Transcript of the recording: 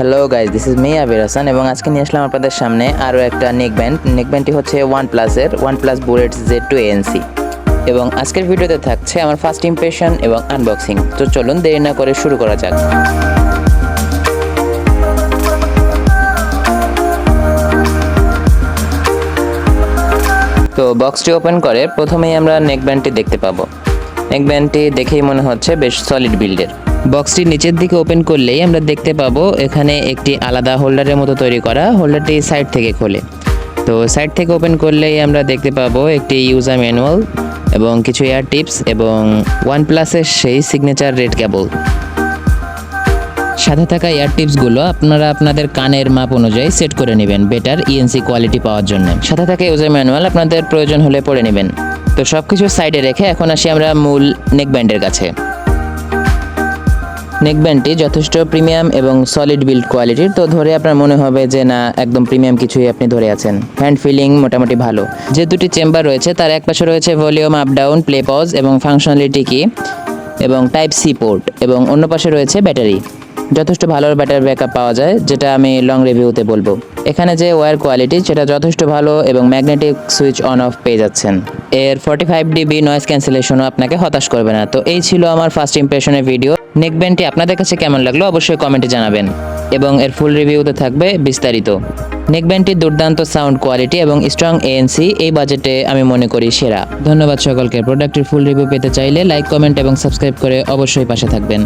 Hello guys this is me Abir Hasan এবং আজকে নিয়ে আসলাম আপনাদের সামনে আরও একটা নেক ব্যান্ড নেক ব্যান্ডটি হচ্ছে ওয়ান প্লাসের one plus bullet Z two ANC এবং আজকের ভিডিওতে থাকছে আমার ফার্স্ট ইমপ্রেশন এবং আনবক্সিং তো চলুন দেরি না করে শুরু করা যাক। তো বক্সটি ওপেন করে প্রথমেই আমরা নেক ব্যান্ডটি দেখতে পাবো। নেক ব্যান্ডটি দেখেই মনে হচ্ছে বেশ সলিড বিল্ডের বক্সটি নিচের দিকে ওপেন করলেই আমরা দেখতে পাবো এখানে একটি আলাদা হোল্ডারের মতো তৈরি করা হোল্ডারটি সাইড থেকে খোলে। তো সাইড থেকে ওপেন করলেই আমরা দেখতে পাবো একটি ইউজার ম্যানুয়াল এবং কিছু এয়ার টিপস এবং ওয়ান প্লাসের সেই সিগনেচার রেড কেবল। সাথে থাকা এয়ার টিপসগুলো আপনারা আপনাদের কানের মাপ অনুযায়ী সেট করে নেবেন বেটার ইএনসি কোয়ালিটি পাওয়ার জন্য। সাথে থাকা ইউজার ম্যানুয়াল আপনাদের প্রয়োজন হলে পড়ে নেবেন। তো সব কিছু সাইডে রেখে এখন আসি আমরা মূল নেক ব্যান্ডের কাছে। নেক ব্যান্ডটি যথেষ্ট প্রিমিয়াম এবং সলিড বিল্ড কোয়ালিটির তো ধরে আপনার মনে হবে যে না, একদম প্রিমিয়াম কিছুই আপনি ধরে আছেন। হ্যান্ড ফিলিং মোটামুটি ভালো। যে দুটি চেম্বার রয়েছে, তার এক পাশে রয়েছে volume up down play pause এবং ফাংশনালিটি কি এবং টাইপ সি পোর্ট এবং অন্য পাশে রয়েছে ব্যাটারি যথেষ্ট ভালো ব্যাটারি ব্যাকআপ পাওয়া যায়, যেটা আমি লং রিভিউতে বলব। এখানে যে ওয়্যার কোয়ালিটি সেটা যথেষ্ট ভালো এবং ম্যাগনেটিক সুইচ অন অফ পেয়ে যাচ্ছেন। এর ফর্টি ফাইভ ডিবি নয়েজ ক্যান্সেলেশনও আপনাকে হতাশ করবে না। তো এই ছিল আমার ফার্স্ট ইমপ্রেশনের ভিডিও নেক ব্যান্ডটি আপনাদের কাছে কেমন লাগল অবশ্যই কমেন্টে জানাবেন। এবং এর ফুল রিভিউতে থাকবে বিস্তারিত। নেক ব্যান্ডটির দুর্দান্ত সাউন্ড কোয়ালিটি এবং স্ট্রং এএনসি এই বাজেটে আমি মনে করি সেরা। ধন্যবাদ সকলকে। প্রোডাক্টের ফুল রিভিউ পেতে চাইলে লাইক কমেন্ট এবং সাবস্ক্রাইব করে অবশ্যই পাশে থাকবেন।